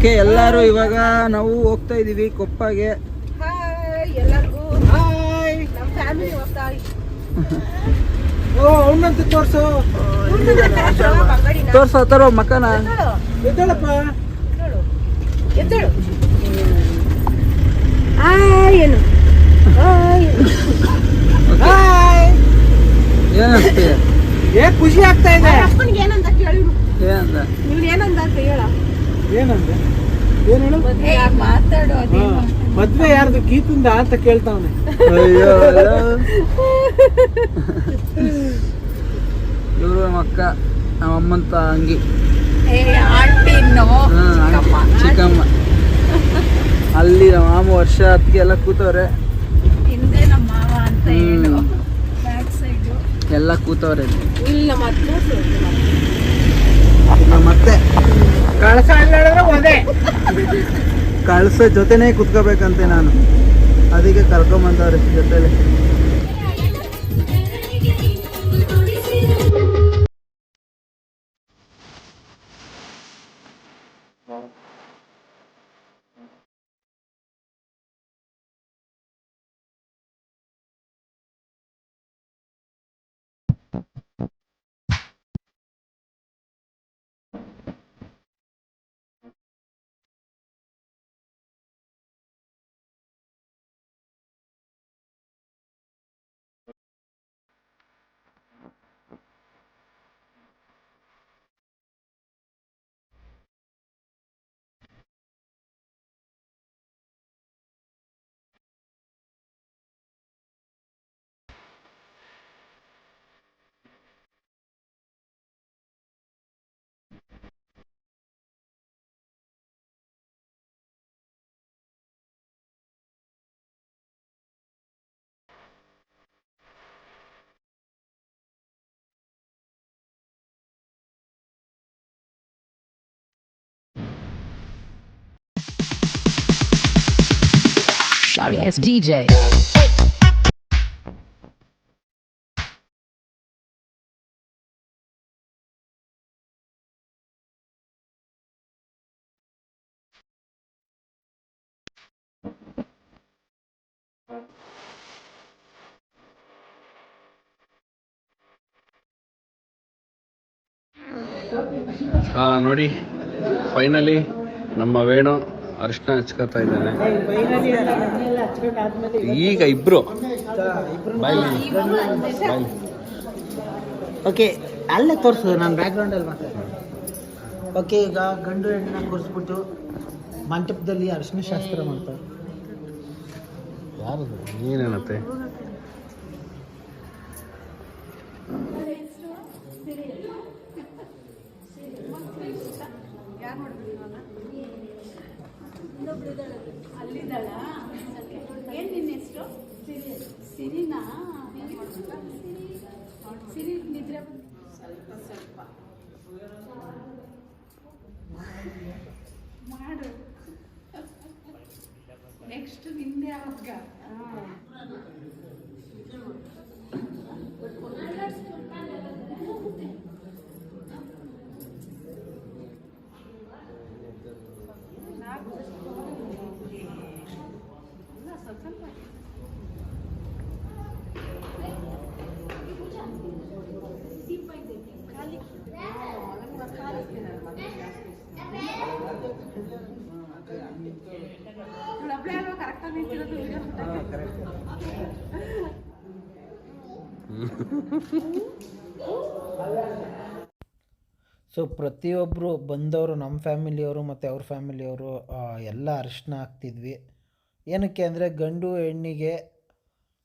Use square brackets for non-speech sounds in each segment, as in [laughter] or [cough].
Okay ಎಲ್ಲರೂ ಇವಾಗ ನಾವು ಹೋಗ್ತಾ ಇದೀವಿ ಕೊಪ್ಪಗೆ. ಹಾಯ್ ಎಲ್ಲರಿಗೂ. ನಮ್ಮ ಫ್ಯಾಮಿಲಿ ಹೋಗ್ತಾ ಓ ಅವನಂತ ತೋರ್ಸು. ತೋರ್ಸೋ ತರೋ ಮಕ್ಕನ. ಎದ್ದಳಪ್ಪ. ಎದ್ದೇಳು. ಏನು ಏನಂತೆ? ಏ ಖುಷಿ ಆಗ್ತಾ ಇದೆ. ಅಪ್ಪನಿಗೆ ಏನಂತ ಕೇಳಿ. ಏನಂದ ಇವ್ನು ಏನಂದ ಅಂತ ಹೇಳ. ಏನಂದ? ಏನ್ ಹೇಳು? ಮಾತಾಡು ಮದ್ವೆ ಯಾರ್ದು ಗೀತಿಂದ ಅಂತ ಕೇಳ್ತಾವನೆ. ಅಯ್ಯೋ [laughs] ಇವರು ನಮ್ಮ ಅಕ್ಕ ನಮ್ಮ ಅಮ್ಮಂತ ಅಂಗಿ. ಚಿಕ್ಕಮ್ಮ. ಅಲ್ಲಿ ನಮ್ಮ ಮಾಮ ವರ್ಷ ಹತ್ತಿಗೆ ಎಲ್ಲ ಕೂತವ್ರೆ. ಹಿಂದೆ ನಮ್ಮ ಮಾವ ಅಂತ ಹೇಳು. ಬ್ಯಾಕ್ ಸೈಡು ಎಲ್ಲ ಕೂತವ್ರೆ. ಇಲ್ಲಿ. ಇಲ್ಲ ಮತ್ತೆ ನಮ್ಮ ಮತ್ತೆ. ಕಳಸ ಹೇಳಿದ್ರೆ ಒಂದೇ ಕಳ್ಸ ಜೊತೆನೇ ಕುತ್ಕೋಬೇಕಂತೆ ನಾನು. ಅದಕ್ಕೆ ಕರ್ಕೊಂಬಂದವ್ರೆ ಜೊತೆಲಿ. Sorry, it's DJ. ಹಾ ನೋಡಿ ಫೈನಲಿ ನಮ್ಮ ವೇಣು ಅರಿಶಿನ ಹಚ್ಕೊತಾ ಇದ್ದಾನೆ. ಈಗ ಇಬ್ರು. ಓಕೆ ಅಲ್ಲೇ ತೋರಿಸೋದು ನಾನು ಬ್ಯಾಕ್ಗ್ರೌಂಡಲ್ಲಿ ಮಾತಾಡ್ತೀನಿ. ಓಕೆ ಈಗ ಗಂಡು ಹೆಣ್ಣನ್ನ ಕೂರಿಸ್ಬಿಟ್ಟು ಮಂಟಪದಲ್ಲಿ ಅರಿಶಿನ ಶಾಸ್ತ್ರ ಮಾಡ್ತಾರೆ. ಯಾರು ನೀನೇನತ್ತೆ? ಏನ್ ನಿನ್ನ ಹೆಸರು? ಸಿರಿನಾ? ಸಿರಿ ನಿದ್ರೆ ಸ್ವಲ್ಪ ಸ್ವಲ್ಪ ಮಾಡು. ನೆಕ್ಸ್ಟ್ ನಿಂದೆ ಅವಾಗ [laughs] ಸೊ ಪ್ರತಿಯೊಬ್ಬರು ಬಂದವರು ನಮ್ಮ ಫ್ಯಾಮಿಲಿಯವರು ಮತ್ತು ಅವ್ರ ಫ್ಯಾಮಿಲಿಯವರು ಎಲ್ಲ ಅರಿಶಿನ ಹಾಕ್ತಿದ್ವಿ. ಏನಕ್ಕೆ ಅಂದರೆ ಗಂಡು ಹೆಣ್ಣಿಗೆ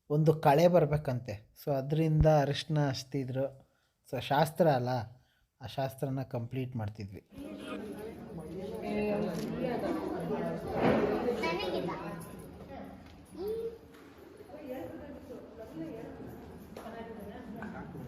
ಒಂದು ಕಳೆ ಬರಬೇಕಂತೆ. ಸೊ ಅದರಿಂದ ಅರಿಶಿನ ಹಚ್ತಿದ್ರು. ಸೊ ಶಾಸ್ತ್ರ ಅಲ್ಲ, ಆ ಶಾಸ್ತ್ರನ ಕಂಪ್ಲೀಟ್ ಮಾಡ್ತಿದ್ವಿ.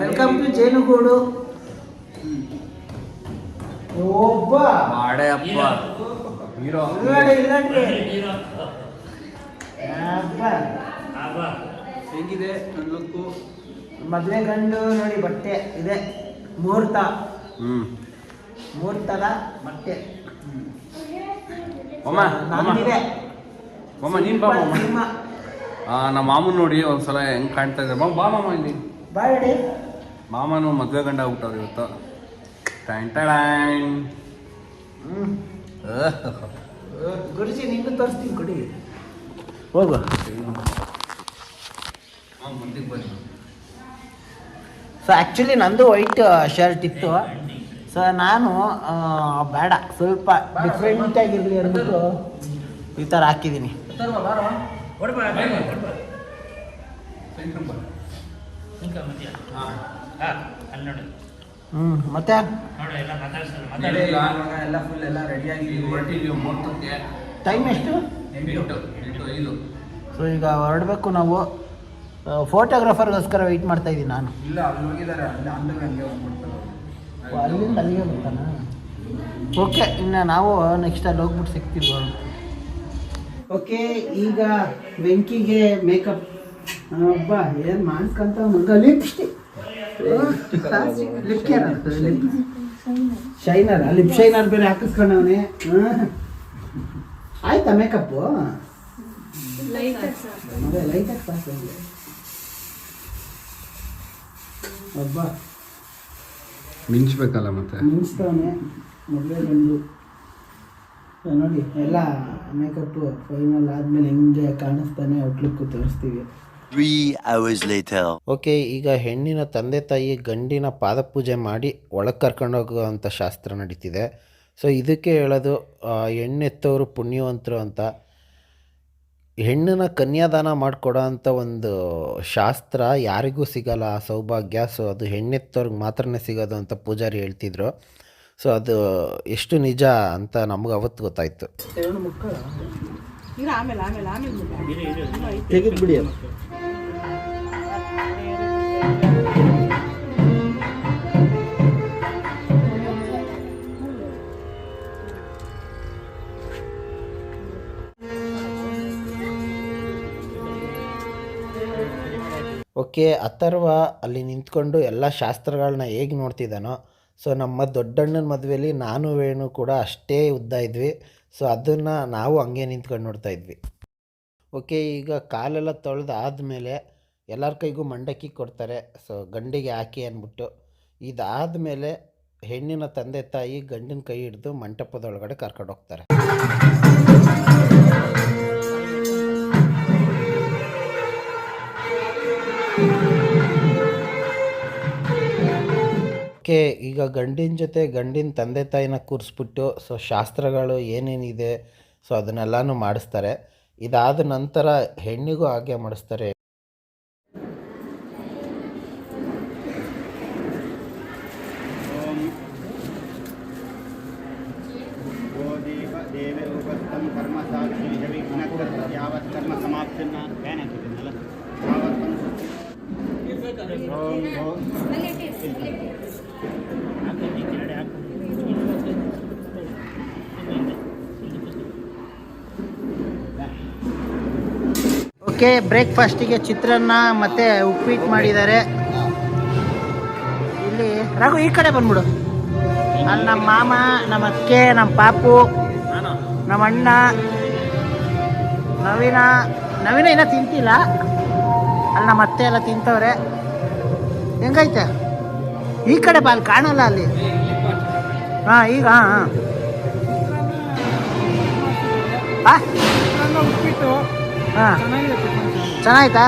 ವೆಲ್ಕಮ್ ಟು ಜೇನುಗೂಡು ಒಬ್ಬ. ಮಾಡಪ್ಪ ಅಪ್ಪ ಹೀರೋ. ಹೇಗಿದೆ? ನನ್ನ ಲುಕ್ಕು? ಮದ್ವೆ ಗಂಡು ನೋಡಿ ಬಟ್ಟೆ ಇದೆ. ಮುಹೂರ್ತ. ಹ್ಞೂ ಮುಹೂರ್ತದ ಬಟ್ಟೆ. ಅಮ್ಮ ಅಮ್ಮ ನಂದಿದೆ ಅಮ್ಮ ನೀನು ಬಾ ಮಾಮ ಸಿಂಹ. ಆ, ನಮ್ಮ ಮಾಮನ್ ನೋಡಿ ಒಂದ್ಸಲ ಹೆಂಗ್ ಕಾಣ್ತಾ ಇದ್ದಾರೆ ಮಾಮ ಬಾ ಮಾಮ ಇಲ್ಲಿ. ಬಾ ಹೇಳಿ ಮಾಮನು ಮದುವೆ ಗಂಡ ಆಗ್ಬಿಟ್ಟವ್ರು ಇವತ್ತು. ಟ್ಯಾಂಟ ಟ್ಯಾಂಗ್ ಗುರುಜಿ ನಿಂಗೂ ತೋರಿಸ್ತೀನಿ ಕೊಡಿ. ಹೋಗು. ಮುಂದಕ್ಕೆ ಬನ್ನಿ. ಸೊ ಆ್ಯಕ್ಚುಲಿ ನಂದು ವೈಟ್ ಶರ್ಟ್ ಇತ್ತು. ಸೊ ನಾನು ಆ, ಬೇಡ. ಸ್ವಲ್ಪ ಡಿಫ್ರೆಂಟ್ ಆಗಿರಲಿ ಅಂದ್ಬಿಟ್ಟು ಈ ಥರ ಹಾಕಿದ್ದೀನಿ. ಹ್ಞೂ ಮತ್ತೆ ಎಲ್ಲ ಫುಲ್ ಎಲ್ಲ ರೆಡಿ ಆಗಿದ್ದೀವಿ ಹೊರಟಿದ್ದೀವಿ ಮುಹೂರ್ತಕ್ಕೆ ಟೈಮ್ ಎಷ್ಟು? ಎಂಟು. ಎಂಟು ಐದು. ಸೊ ಈಗ ಹೊರಡಬೇಕು ನಾವು. ಫೋಟೋಗ್ರಾಫರ್ಗೋಸ್ಕರ ವೆಯ್ಟ್ ಮಾಡ್ತಾ ಇದ್ದೀನಿ ನಾನು. ಇಲ್ಲ ಅಲ್ಲಿ ಹೋಗಿದ್ದಾರೆ. ಅಲ್ಲಿ ಅಂದಾಗ ಹಂಗೆ ಹೋಗ್ಬಿಡ್ತಾರೆ. ಓ, ಅಲ್ಲಿಂದ ಅಲ್ಲಿಗೆ ಬರ್ತಾನ ಓಕೆ ಇನ್ನು ನಾವು ನೆಕ್ಸ್ಟ್ ಅಲ್ಲಿ ಹೋಗ್ಬಿಟ್ಟು ಸಿಗ್ತೀವಿ. ಓಕೆ ಈಗ ವೆಂಕಿಗೆ ಮೇಕಪ್ ಒಬ್ಬ ಏನು ಮಾಡ್ಕಂತ ಮಗ? Lipstick. Lip care shiner lip shiner ಬೇರೆ ಹಾಕಿಸ್ಕೊಂಡವನೆ. ಆಯ್ತಾ ಮೇಕಪ್ಪು ಲೈಟಾಗಿ ಪಾಸ್ ಒಬ್ಬ ಮಿಂಚ್ಬೇಕಲ್ಲ ಮತ್ತೆ? ಮಿಂಚ್ತವನೆ. ಮೊದಲೇ ಸೊ ನೋಡಿ ಎಲ್ಲ ಮೇಕಪ್ ಫೈನಲ್ ಆದಮೇಲೆ ಹೆಂಗೆ ಕಾಣಿಸ್ತಾನೆ ಔಟ್ಲುಕ್ ತೋರಿಸ್ತೀವಿ. Three hours later. ಓಕೆ ಈಗ ಹೆಣ್ಣಿನ ತಂದೆ ತಾಯಿ ಗಂಡಿನ ಪಾದಪೂಜೆ ಮಾಡಿ ಒಳಗೆ ಕರ್ಕೊಂಡೋಗುವಂಥ ಶಾಸ್ತ್ರ ನಡೀತಿದೆ. ಸೊ ಇದಕ್ಕೆ ಹೇಳೋದು ಹೆಣ್ಣೆತ್ತವರು ಪುಣ್ಯವಂತರು ಅಂತ. ಹೆಣ್ಣನ್ನು ಕನ್ಯಾದಾನ ಮಾಡಿಕೊಡೋ ಅಂಥ ಒಂದು ಶಾಸ್ತ್ರ ಯಾರಿಗೂ ಸಿಗಲ್ಲ ಆ ಸೌಭಾಗ್ಯ. ಸೊ ಅದು ಹೆಣ್ಣೆತ್ತವ್ರಿಗೆ ಮಾತ್ರನೇ ಸಿಗೋದು ಅಂತ ಪೂಜಾರಿ ಹೇಳ್ತಿದ್ರು. ಸೊ ಅದು ಎಷ್ಟು ನಿಜ ಅಂತ ನಮ್ಗೆ ಅವತ್ತು ಗೊತ್ತಾಯಿತು. ಓಕೆ ಅಥರ್ವ ಅಲ್ಲಿ ನಿಂತ್ಕೊಂಡು ಎಲ್ಲ ಶಾಸ್ತ್ರಗಳನ್ನ ಹೇಗೆ ನೋಡ್ತಿದ್ದಾನೋ ಸೊ ನಮ್ಮ ದೊಡ್ಡಣ್ಣನ ಮದುವೆಯಲ್ಲಿ ನಾನು ವೇಣು ಕೂಡ ಅಷ್ಟೇ ಉದ್ದ ಇದ್ವಿ. ಸೊ ಅದನ್ನು ನಾವು ಹಂಗೆ ನಿಂತ್ಕೊಂಡು ನೋಡ್ತಾ ಇದ್ವಿ. ಓಕೆ, ಈಗ ಕಾಲೆಲ್ಲ ತೊಳೆದು ಆದಮೇಲೆ ಎಲ್ಲರ ಕೈಗೂ ಮಂಡಕ್ಕಿ ಕೊಡ್ತಾರೆ. ಸೊ ಗಂಡಿಗೆ ಹಾಕಿ ಅಂದ್ಬಿಟ್ಟು. ಇದಾದಮೇಲೆ ಹೆಣ್ಣಿನ ತಂದೆ ತಾಯಿ ಗಂಡಿನ ಕೈ ಹಿಡಿದು ಮಂಟಪದೊಳಗಡೆ ಕರ್ಕೊಂಡು ಹೋಗ್ತಾರೆ. ಓಕೆ ಈಗ ಗಂಡಿನ ಜೊತೆ ಗಂಡಿನ ತಂದೆ ತಾಯಿನ ಕೂರಿಸ್ಬಿಟ್ಟು ಸೊ ಶಾಸ್ತ್ರಗಳು ಏನೇನಿದೆ ಸೊ ಅದನ್ನೆಲ್ಲನೂ ಮಾಡಿಸ್ತಾರೆ. ಇದಾದ ನಂತರ ಹೆಣ್ಣಿಗೂ ಹಾಗೆ ಮಾಡಿಸ್ತಾರೆ. ಓಕೆ ಬ್ರೇಕ್ಫಾಸ್ಟಿಗೆ ಚಿತ್ರಾನ್ನ ಮತ್ತು ಉಪ್ಪಿಟ್ಟು ಮಾಡಿದ್ದಾರೆ. ಇಲ್ಲಿ ರಘು, ಈ ಕಡೆ ಬಂದ್ಬಿಡು. ಅಲ್ಲಿ ನಮ್ಮ ಮಾಮ, ನಮ್ಮ ಅಕ್ಕೆ ನಮ್ಮ ಪಾಪು, ನಮ್ಮ ಅಣ್ಣ, ನವೀನ. ನವೀನ ಇನ್ನ ತಿಂತಿಲ್ಲ. ಅಲ್ಲಿ ನಮ್ಮ ಅತ್ತೆ ಎಲ್ಲ ತಿಂತವ್ರೆ. ಹೆಂಗೈತೆ? ಈ ಕಡೆ ಬಾ, ಅಲ್ಲಿ ಕಾಣಲ್ಲ ಅಲ್ಲಿ. ಹಾಂ, ಈಗ, ಹಾಂ ಹಾಂ. ಉಪ್ಪಿಟ್ಟು. ಹಾಂ. ಚೆನ್ನಾಯ್ತಾ?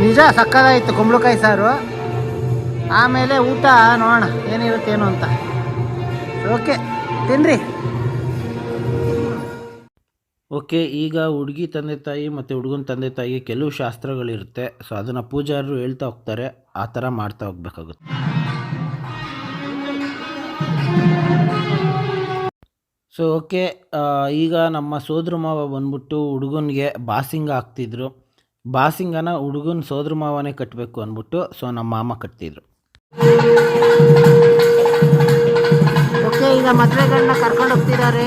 ನಿಜ, ಸಕ್ಕದಾಯಿತು ಕುಂಬಳಕಾಯಿ ಸಾರು. ಆಮೇಲೆ ಊಟ ನೋಡೋಣ ಏನಿರುತ್ತೇನು ಅಂತ. ಓಕೆ, ತಿನ್ರಿ. ಓಕೆ, ಈಗ ಹುಡುಗಿ ತಂದೆ ತಾಯಿ ಮತ್ತು ಹುಡುಗನ ತಂದೆ ತಾಯಿ ಕೆಲವು ಶಾಸ್ತ್ರಗಳಿರುತ್ತೆ. ಸೊ ಅದನ್ನು ಪೂಜಾರರು ಹೇಳ್ತಾ ಹೋಗ್ತಾರೆ, ಆ ಥರ ಮಾಡ್ತಾ ಹೋಗ್ಬೇಕಾಗುತ್ತೆ. ಸೊ ಓಕೆ ಈಗ ನಮ್ಮ ಸೋದ್ರ ಮಾವ ಬಂದ್ಬಿಟ್ಟು ಹುಡುಗನಿಗೆ ಬಾಸಿಂಗ ಹಾಕ್ತಿದ್ರು. ಬಾಸಿಂಗನ ಹುಡುಗನ ಸೋದ್ರ ಮಾವನೇ ಕಟ್ಟಬೇಕು ಅಂದ್ಬಿಟ್ಟು ಸೊ ನಮ್ಮ ಮಾಮ ಕಟ್ತಿದ್ರು. ಓಕೆ ಈಗ ಮದುವೆಗಳನ್ನ ಕರ್ಕೊಂಡು ಹೋಗ್ತಿದ್ದಾರೆ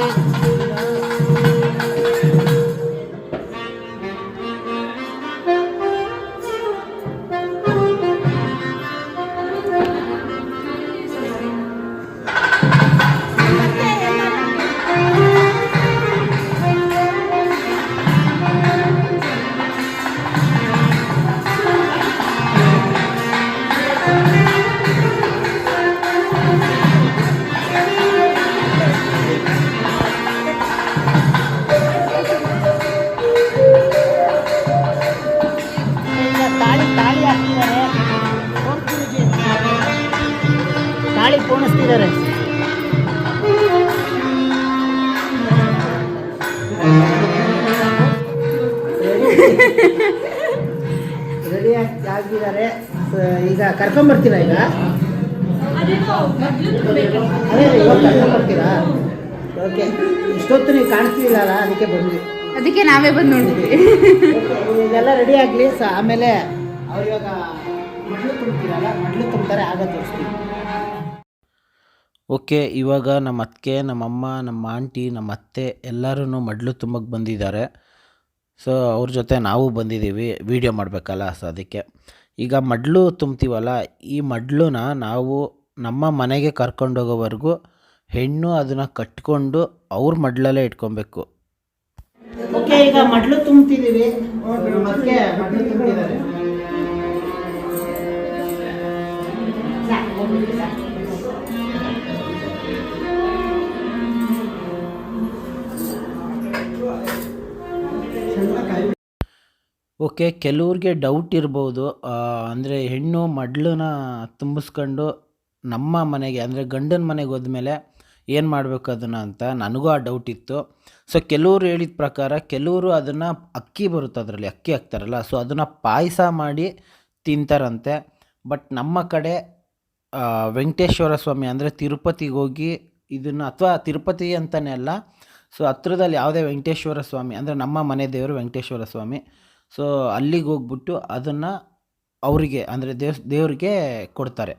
ಈಗ ಕರ್ಕೊಂಬರ್ತೀರಾ ಈಗ? ಅದೇ ಇವಾಗ ಕರ್ಕೊಂಬರ್ತೀರಾ ಓಕೆ. ಇಷ್ಟೊತ್ತು ನೀವು ಕಾಣಿಸ್ತಿಲ್ಲ ಅದಕ್ಕೆ ಬಂದ್ವಿ. ಅದಕ್ಕೆ ನಾವೇ ಬಂದು ನೋಡಿದ್ವಿ. ಇದೆಲ್ಲ ರೆಡಿ ಆಗಲಿ ಸ ಆಮೇಲೆ ಅವ್ರು ಇವಾಗ ಮಡ್ಲು ತುಂಬ್ತೀರಲ್ಲ ಮಡ್ಲು ತುಂಬ್ತಾರೆ ಆಗ ತೋರಿಸ್ತೀವಿ. ಓಕೆ ಇವಾಗ ನಮ್ಮ ಅತ್ತಿಗೆ ನಮ್ಮಮ್ಮ ನಮ್ಮ ಆಂಟಿ ನಮ್ಮ ಅತ್ತೆ ಎಲ್ಲರೂ ಮಡ್ಲು ತುಂಬಕ್ಕೆ ಬಂದಿದ್ದಾರೆ. ಸೊ ಅವ್ರ ಜೊತೆ ನಾವು ಬಂದಿದ್ದೀವಿ. ವೀಡಿಯೋ ಮಾಡಬೇಕಲ್ಲ ಸೊ ಅದಕ್ಕೆ. ಈಗ ಮಡ್ಲು ತುಂಬ್ತೀವಲ್ಲ, ಈ ಮಡ್ಲನ್ನ ನಾವು ನಮ್ಮ ಮನೆಗೆ ಕರ್ಕೊಂಡೋಗೋವರೆಗೂ ಹೆಣ್ಣು ಅದನ್ನು ಕಟ್ಕೊಂಡು ಅವ್ರ ಮಡ್ಲಲ್ಲೇ ಇಟ್ಕೊಬೇಕು. ಓಕೆ, ಈಗ ಮಡ್ಲು ತುಂಬ್ತಿದ್ದೀವಿ. ಮತ್ತೆ ಮಡ್ಲು ತುಂಬಿದ್ದಾರೆ ಓಕೆ, ಕೆಲವ್ರಿಗೆ ಡೌಟ್ ಇರ್ಬೋದು. ಅಂದರೆ ಹೆಣ್ಣು ಮಡ್ಲನ್ನ ತುಂಬಿಸ್ಕೊಂಡು ನಮ್ಮ ಮನೆಗೆ, ಅಂದರೆ ಗಂಡನ ಮನೆಗೆ ಹೋದ್ಮೇಲೆ ಏನು ಮಾಡಬೇಕು ಅದನ್ನು ಅಂತ ನನಗೂ ಆ ಡೌಟ್ ಇತ್ತು. ಸೊ ಕೆಲವರು ಹೇಳಿದ ಪ್ರಕಾರ ಕೆಲವರು ಅದನ್ನು ಅಕ್ಕಿ ಬರುತ್ತೆ ಅದರಲ್ಲಿ, ಅಕ್ಕಿ ಹಾಕ್ತಾರಲ್ಲ ಸೊ ಅದನ್ನು ಪಾಯಸ ಮಾಡಿ ತಿಂತಾರಂತೆ. ಬಟ್ ನಮ್ಮ ಕಡೆ ವೆಂಕಟೇಶ್ವರ ಸ್ವಾಮಿ ಅಂದರೆ ತಿರುಪತಿಗೆ ಹೋಗಿ ಇದನ್ನು, ಅಥವಾ ತಿರುಪತಿ ಅಂತಲೇ ಅಲ್ಲ ಸೊ ಹತ್ರದಲ್ಲಿ ಯಾವುದೇ ವೆಂಕಟೇಶ್ವರ ಸ್ವಾಮಿ, ಅಂದರೆ ನಮ್ಮ ಮನೆ ದೇವರು ವೆಂಕಟೇಶ್ವರ ಸ್ವಾಮಿ ಸೊ ಅಲ್ಲಿಗೆ ಹೋಗ್ಬಿಟ್ಟು ಅದನ್ನು ಅವರಿಗೆ, ಅಂದರೆ ದೇವ್ ದೇವರಿಗೆ ಕೊಡ್ತಾರೆ.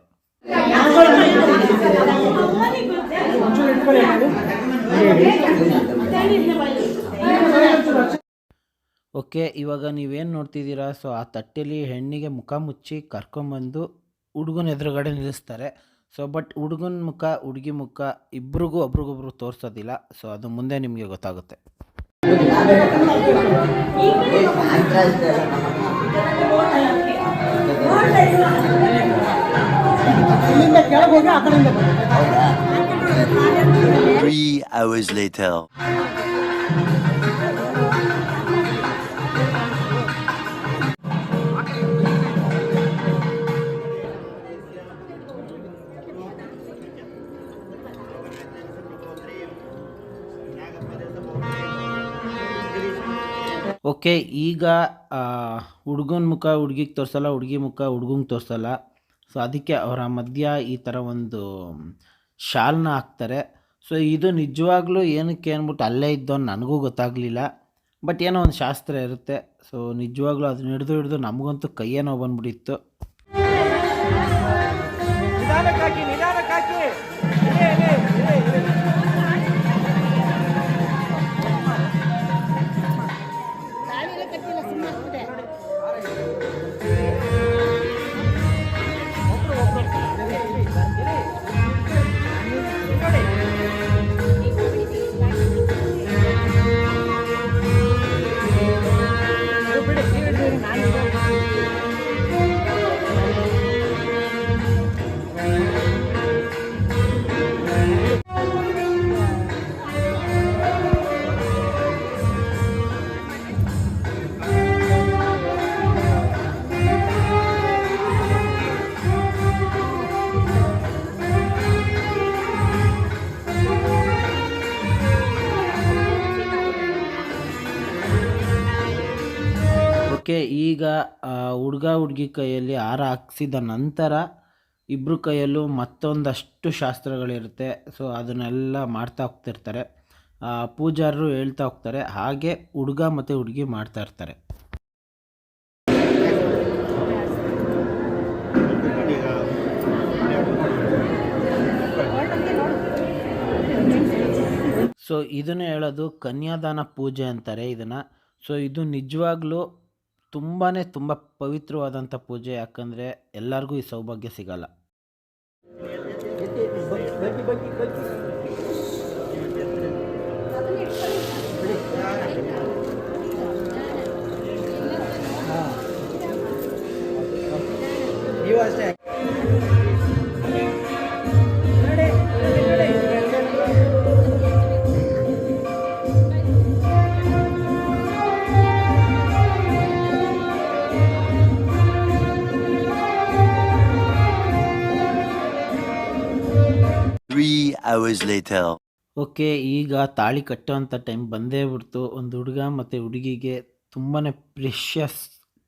ಓಕೆ, ಇವಾಗ ನೀವೇನು ನೋಡ್ತಿದ್ದೀರಾ? ಸೊ ಆ ತಟ್ಟೆಲಿ ಹೆಣ್ಣಿಗೆ ಮುಖ ಮುಚ್ಚಿ ಕರ್ಕೊಂಬಂದು ಹುಡುಗನ ಎದುರುಗಡೆ ನಿಲ್ಲಿಸ್ತಾರೆ. ಸೊ ಬಟ್ ಹುಡುಗನ ಮುಖ, ಹುಡುಗಿ ಮುಖ ಇಬ್ರಿಗೂ ಒಬ್ರಿಗೊಬ್ರು ತೋರಿಸೋದಿಲ್ಲ. ಸೊ ಅದು ಮುಂದೆ ನಿಮಗೆ ಗೊತ್ತಾಗುತ್ತೆ. Three hours later. ಓಕೆ, ಈಗ ಹುಡುಗನ ಮುಖ ಹುಡುಗಿಗೆ ತೋರಿಸಲ್ಲ, ಹುಡುಗಿ ಮುಖ ಹುಡುಗಂಗೆ ತೋರಿಸಲ್ಲ. ಸೊ ಅದಕ್ಕೆ ಅವರ ಮಧ್ಯ ಈ ಥರ ಒಂದು ಶಾಲ್ನ ಹಾಕ್ತಾರೆ. ಸೊ ಇದು ನಿಜವಾಗ್ಲೂ ಏನಕ್ಕೆ ಅಂದ್ಬಿಟ್ಟು ಅಲ್ಲೇ ಇದ್ದೋ ನನಗೂ ಗೊತ್ತಾಗಲಿಲ್ಲ. ಬಟ್ ಏನೋ ಒಂದು ಶಾಸ್ತ್ರ ಇರುತ್ತೆ. ಸೊ ನಿಜವಾಗ್ಲೂ ಅದನ್ನ ಹಿಡಿದು ಹಿಡಿದು ನಮಗಂತೂ ಕೈಯೇ ನೋವು ಬಂದ್ಬಿಟ್ಟಿತ್ತು. ಓಕೆ, ಈಗ ಹುಡುಗ ಹುಡುಗಿ ಕೈಯಲ್ಲಿ ಹಾರ ಹಾಕ್ಸಿದ ನಂತರ ಇಬ್ಬರು ಕೈಯಲ್ಲೂ ಮತ್ತೊಂದಷ್ಟು ಶಾಸ್ತ್ರಗಳಿರುತ್ತೆ. ಸೊ ಅದನ್ನೆಲ್ಲ ಮಾಡ್ತಾ ಹೋಗ್ತಿರ್ತಾರೆ. ಪೂಜಾರರು ಹೇಳ್ತಾ ಹೋಗ್ತಾರೆ, ಹಾಗೆ ಹುಡುಗ ಮತ್ತು ಹುಡುಗಿ ಮಾಡ್ತಾ ಇರ್ತಾರೆ. ಸೊ ಇದನ್ನು ಹೇಳೋದು ಕನ್ಯಾದಾನ ಪೂಜೆ ಅಂತಾರೆ ಇದನ್ನು. ಸೊ ಇದು ನಿಜವಾಗ್ಲೂ ತುಂಬಾ ತುಂಬ ಪವಿತ್ರವಾದಂಥ ಪೂಜೆ ಯಾಕಂದರೆ ಎಲ್ಲರಿಗೂ ಈ ಸೌಭಾಗ್ಯ ಸಿಗಲ್ಲ. ಅಷ್ಟೇ. ಓಕೆ, ಈಗ ತಾಳಿ ಕಟ್ಟುವಂಥ ಟೈಮ್ ಬಂದೇ ಬಿಡ್ತು. ಒಂದು ಹುಡುಗ ಮತ್ತು ಹುಡುಗಿಗೆ ತುಂಬಾ ಪ್ರೆಷಿಯಸ್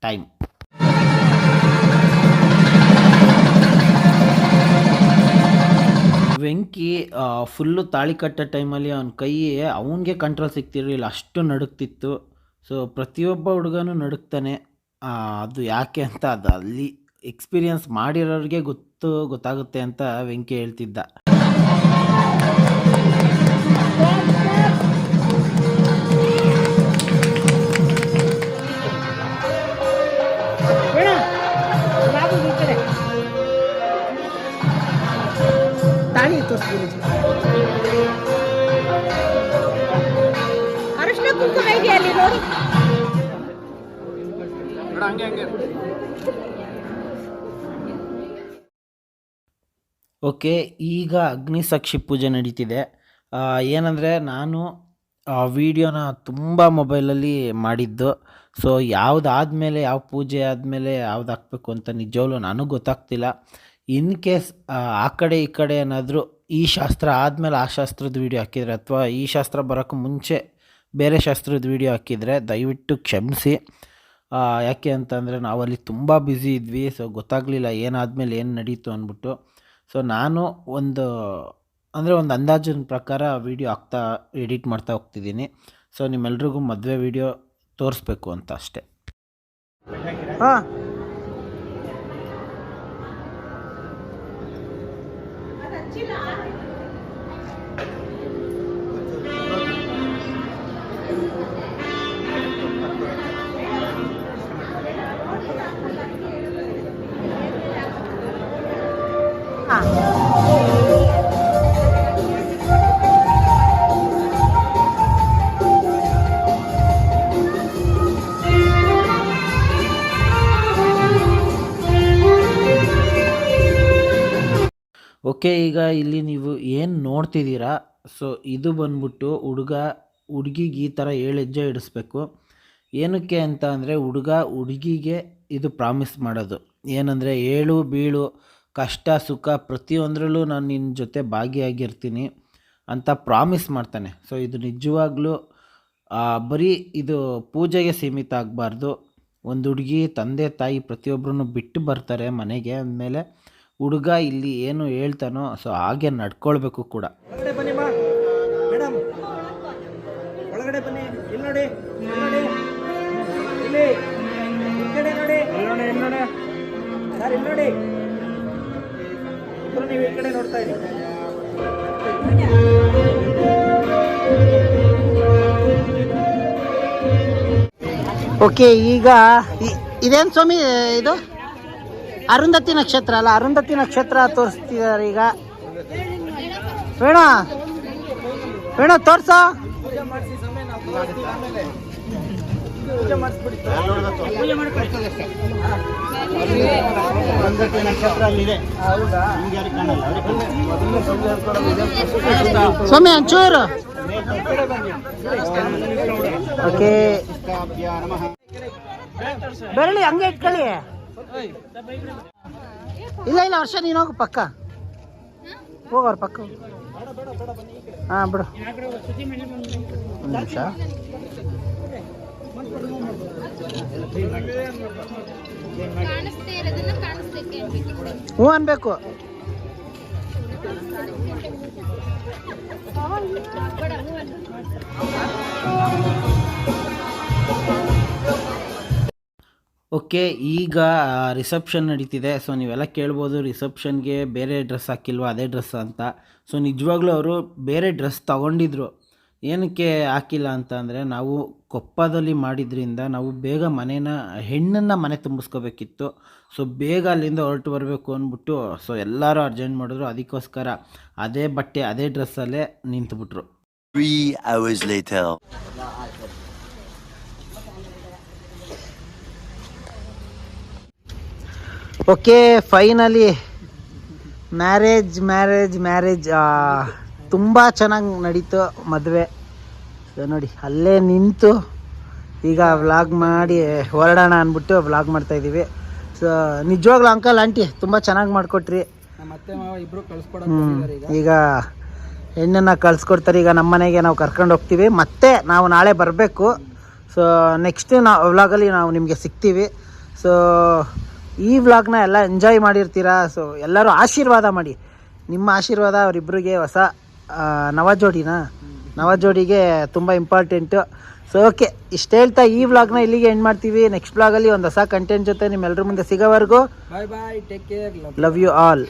ಟೈಮ್ ವೆಂಕಿ ಫುಲ್ಲು ತಾಳಿ ಕಟ್ಟೋ ಟೈಮಲ್ಲಿ ಅವನ ಕೈ ಅವನಿಗೆ ಕಂಟ್ರೋಲ್ ಸಿಗ್ತಿರಲಿಲ್ಲ. ಅಷ್ಟು ನಡುಕ್ತಿತ್ತು ಸೊ ಪ್ರತಿಯೊಬ್ಬ ಹುಡುಗನೂ ನಡುಕ್ತಾನೆ ಅದು ಯಾಕೆ ಅಂತ ಅದು ಅಲ್ಲಿ ಎಕ್ಸ್ಪೀರಿಯನ್ಸ್ ಮಾಡಿರೋರಿಗೆ ಗೊತ್ತು, ಗೊತ್ತಾಗುತ್ತೆ ಅಂತ ವೆಂಕಿ ಹೇಳ್ತಿದ್ದ. ಅರಿಶಿನ ಕುಂಕುಮ ಅಲ್ಲಿ ನೋಡಿ? ಹಂಗೆ ಹಂಗೆ. ಓಕೆ ಈಗ ಅಗ್ನಿ ಸಾಕ್ಷಿ ಪೂಜೆ ನಡೀತಿದೆ. ಏನಂದರೆ ನಾನು ವಿಡಿಯೋನ ತುಂಬ ಮೊಬೈಲಲ್ಲಿ ಮಾಡಿದ್ದು. ಸೊ ಯಾವುದಾದ್ಮೇಲೆ ಯಾವ ಪೂಜೆ ಆದಮೇಲೆ ಯಾವ್ದು ಹಾಕ್ಬೇಕು ಅಂತ ನಿಜವಾಗ್ಲೂ ನನಗೆ ಗೊತ್ತಾಗ್ತಿಲ್ಲ. ಇನ್ ಕೇಸ್ ಆ ಕಡೆ ಈ ಕಡೆ ಏನಾದರೂ ಈ ಶಾಸ್ತ್ರ ಆದಮೇಲೆ ಆ ಶಾಸ್ತ್ರದ ವೀಡಿಯೋ ಹಾಕಿದರೆ ಅಥವಾ ಈ ಶಾಸ್ತ್ರ ಬರೋಕ್ಕೂ ಮುಂಚೆ ಬೇರೆ ಶಾಸ್ತ್ರದ ವೀಡಿಯೋ ಹಾಕಿದರೆ ದಯವಿಟ್ಟು ಕ್ಷಮಿಸಿ. ಯಾಕೆ ಅಂತಂದರೆ ನಾವಲ್ಲಿ ತುಂಬ ಬ್ಯುಸಿ ಇದ್ವಿ ಸೊ ಗೊತ್ತಾಗಲಿಲ್ಲ ಏನಾದಮೇಲೆ ಏನು ನಡೀತು ಅಂದ್ಬಿಟ್ಟು. ಸೊ ನಾನು ಒಂದು, ಅಂದರೆ ಒಂದು ಅಂದಾಜಿನ ಪ್ರಕಾರ ವೀಡಿಯೋ ಹಾಕ್ತಾ ಎಡಿಟ್ ಮಾಡ್ತಾ ಹೋಗ್ತಿದ್ದೀನಿ. ಸೊ ನಿಮ್ಮೆಲ್ರಿಗೂ ಮದುವೆ ವೀಡಿಯೋ ತೋರಿಸ್ಬೇಕು ಅಂತ ಅಷ್ಟೇ. ಹಾಂ. ಓಕೆ ಈಗ ಇಲ್ಲಿ ನೀವು ಏನು ನೋಡ್ತಿದ್ದೀರಾ? ಸೊ ಇದು ಬಂದ್ಬಿಟ್ಟು ಹುಡುಗ, ಹುಡುಗಿಗೆ ಈ ಥರ ಏಳು ಹೆಜ್ಜೆ ಇಡಿಸ್ಬೇಕು. ಏನಕ್ಕೆ ಅಂತ ಅಂದರೆ ಹುಡುಗ ಹುಡುಗಿಗೆ ಇದು ಪ್ರಾಮಿಸ್ ಮಾಡೋದು. ಏನಂದರೆ ಏಳು ಬೀಳು ಕಷ್ಟ, ಸುಖ ಪ್ರತಿಯೊಂದರಲ್ಲೂ ನಾನು ನಿನ್ನ ಜೊತೆ ಭಾಗಿಯಾಗಿರ್ತೀನಿ ಅಂತ ಪ್ರಾಮಿಸ್ ಮಾಡ್ತಾನೆ. ಸೊ ಇದು ನಿಜವಾಗ್ಲೂ ಬರೀ ಇದು ಪೂಜೆಗೆ ಸೀಮಿತ ಆಗಬಾರ್ದು. ಒಂದು ಹುಡುಗಿ, ತಂದೆ, ತಾಯಿ ಪ್ರತಿಯೊಬ್ಬರೂ ಬಿಟ್ಟು ಬರ್ತಾರೆ ಮನೆಗೆ ಅಂದಮೇಲೆ ಹುಡುಗ ಇಲ್ಲಿ ಏನು ಹೇಳ್ತಾನೋ, ಸೊ, ಹಾಗೆ ನಡ್ಕೊಳ್ಬೇಕು ಕೂಡ. ನೋಡಿ. ನೀವು ನೋಡ್ತಾ ಓಕೆ, ಈಗ ಇದೇನು ಸ್ವಾಮಿ ಇದು? ಅರುಂಧತಿ ನಕ್ಷತ್ರ ಅಲ್ಲ, ಅರುಂಧತಿ ನಕ್ಷತ್ರ ತೋರಿಸ್ತಿದ್ದಾರೆ ಈಗ. ವೇಣ ವೇಣ ತೋರ್ಸ. ನಕ್ಷತ್ರ ಅಲ್ಲಿದೆ. ಸ್ವಾಮಿ ಅಂಚೂರು ಓಕೆ. ಬೆರಳಿ ಹಂಗೆ ಇಟ್ಕೊಳ್ಳಿ. ಇಲ್ಲ ಇಲ್ಲ ವರ್ಷ ನೀನು ಹೋಗು ಪಕ್ಕ. ಹೋಗೋರು ಪಕ್ಕ. ಹಾಂ ಬಿಡು. ಒಂದು ನಿಮಿಷ. ಹ್ಞೂ ಅನ್ಬೇಕು. ಓಕೆ ಈಗ ರಿಸೆಪ್ಷನ್ ನಡೀತಿದೆ. ಸೊ ನೀವೆಲ್ಲ ಕೇಳ್ಬೋದು ರಿಸೆಪ್ಷನ್ಗೆ ಬೇರೆ ಡ್ರೆಸ್ ಹಾಕಿಲ್ವ ಅದೇ ಡ್ರೆಸ್ ಅಂತ. ಸೊ ನಿಜವಾಗ್ಲೂ ಅವರು ಬೇರೆ ಡ್ರೆಸ್ ತಗೊಂಡಿದ್ರು. ಏನಕ್ಕೆ ಹಾಕಿಲ್ಲ ಅಂತ ಅಂದರೆ ನಾವು ಕೊಪ್ಪದಲ್ಲಿ ಮಾಡಿದ್ರಿಂದ ನಾವು ಬೇಗ ಮನೇನ ಹೆಣ್ಣನ್ನು ಮನೆ ತುಂಬಿಸ್ಕೋಬೇಕಿತ್ತು. ಸೊ ಬೇಗ ಅಲ್ಲಿಂದ ಹೊರಟು ಬರಬೇಕು ಅಂದ್ಬಿಟ್ಟು ಸೊ ಎಲ್ಲರೂ ಅರ್ಜೆಂಟ್ ಮಾಡಿದ್ರು. ಅದಕ್ಕೋಸ್ಕರ ಅದೇ ಬಟ್ಟೆ ಅದೇ ಡ್ರೆಸ್ಸಲ್ಲೇ ನಿಂತುಬಿಟ್ರು. Okay finally marriage marriage marriage ತುಂಬ ಚೆನ್ನಾಗಿ ನಡೀತು ಮದುವೆ. ಸೊ ನೋಡಿ ಅಲ್ಲೇ ನಿಂತು ಈಗ ವ್ಲಾಗ್ ಮಾಡಿ ಹೊರಡೋಣ ಅಂದ್ಬಿಟ್ಟು ವ್ಲಾಗ್ ಮಾಡ್ತಾಯಿದ್ದೀವಿ ಸೊ ನಿಜವಾಗ್ಲೂ ಅಂಕಲ್ ಆಂಟಿ ತುಂಬ ಚೆನ್ನಾಗಿ ಮಾಡಿಕೊಟ್ರಿ. ಈಗ. ಹೆಣ್ಣನ್ನು ಕಳ್ಸ್ಕೊಡ್ತಾರೆ. ಈಗ ನಮ್ಮ ಮನೆಗೆ ನಾವು ಕರ್ಕೊಂಡು ಹೋಗ್ತೀವಿ. ಮತ್ತೆ ನಾವು ನಾಳೆ ಬರಬೇಕು. ಸೊ ನೆಕ್ಸ್ಟ್ ನಾವು ವ್ಲಾಗಲ್ಲಿ ನಾವು ನಿಮಗೆ ಸಿಗ್ತೀವಿ. ಸೊ ಈ ವ್ಲಾಗ್ನ ಎಲ್ಲ ಎಂಜಾಯ್ ಮಾಡಿರ್ತೀರಾ? ಸೊ ಎಲ್ಲರೂ ಆಶೀರ್ವಾದ ಮಾಡಿ. ನಿಮ್ಮ ಆಶೀರ್ವಾದ ಅವರಿಬ್ಬರಿಗೆ ಹೊಸ ಆ, ನವಜೋಡಿಗೆ ಜೋಡಿನಾ ನವ ಜೋಡಿಗೆ ತುಂಬ ಇಂಪಾರ್ಟೆಂಟು ಸೊ ಓಕೆ ಇಷ್ಟು ಹೇಳ್ತಾ ಈ ವ್ಲಾಗ್ನ ಇಲ್ಲಿಗೆ ಎಂಡ್ ಮಾಡ್ತೀವಿ. ನೆಕ್ಸ್ಟ್ ವ್ಲಾಗಲ್ಲಿ ಒಂದು ಹೊಸ ಕಂಟೆಂಟ್ ಜೊತೆ ನಿಮ್ಮೆಲ್ಲರ ಮುಂದೆ ಸಿಗೋವರೆಗೂ. Bye bye take care love you all